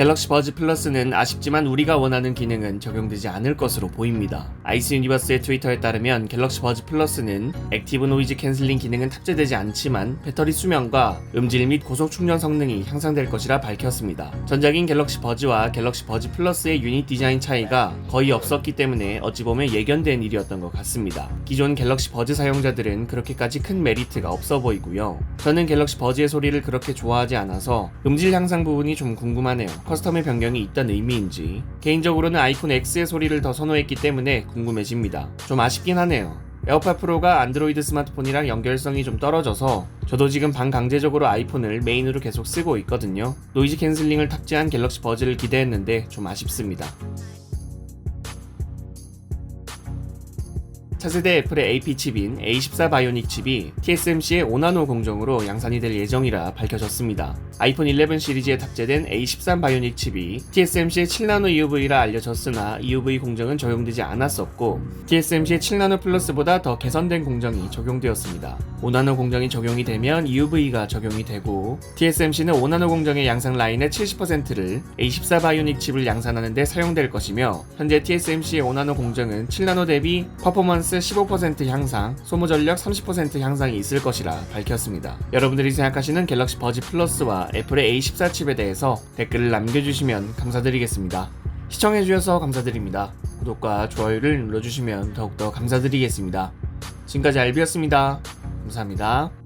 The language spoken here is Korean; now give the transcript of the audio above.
갤럭시 버즈 플러스는 아쉽지만 우리가 원하는 기능은 적용되지 않을 것으로 보입니다. 아이스 유니버스의 트위터에 따르면 갤럭시 버즈 플러스는 액티브 노이즈 캔슬링 기능은 탑재되지 않지만 배터리 수명과 음질 및 고속 충전 성능이 향상될 것이라 밝혔습니다. 전작인 갤럭시 버즈와 갤럭시 버즈 플러스의 유닛 디자인 차이가 거의 없었기 때문에 어찌 보면 예견된 일이었던 것 같습니다. 기존 갤럭시 버즈 사용자들은 그렇게까지 큰 메리트가 없어 보이고요. 저는 갤럭시 버즈의 소리를 그렇게 좋아하지 않아서 음질 향상 부분이 좀 궁금하네요. 커스텀의 변경이 있다는 의미인지. 개인적으로는 아이폰 X의 소리를 더 선호했기 때문에 궁금해집니다. 좀 아쉽긴 하네요. 에어팟 프로가 안드로이드 스마트폰이랑 연결성이 좀 떨어져서 저도 지금 반강제적으로 아이폰을 메인으로 계속 쓰고 있거든요. 노이즈 캔슬링을 탑재한 갤럭시 버즈를 기대했는데 좀 아쉽습니다. 차세대 애플의 AP 칩인 A14 바이오닉 칩이 TSMC의 5나노 공정으로 양산이 될 예정이라 밝혀졌습니다. 아이폰 11 시리즈에 탑재된 A13 바이오닉 칩이 TSMC의 7나노 EUV라 알려졌으나 EUV 공정은 적용되지 않았었고 TSMC의 7나노 플러스보다 더 개선된 공정이 적용되었습니다. 5나노 공정이 적용이 되면 EUV가 적용이 되고 TSMC는 5나노 공정의 양산 라인의 70%를 A14 바이오닉 칩을 양산하는 데 사용될 것이며 현재 TSMC의 5나노 공정은 7나노 대비 퍼포먼 스 15% 향상, 소모 전력 30% 향상이 있을 것이라 밝혔습니다. 여러분들이 생각하시는 갤럭시 버즈 플러스와 애플의 A14 칩에 대해서 댓글을 남겨주시면 감사드리겠습니다. 시청해주셔서 감사드립니다. 구독과 좋아요를 눌러주시면 더욱더 감사드리겠습니다. 지금까지 알비였습니다. 감사합니다.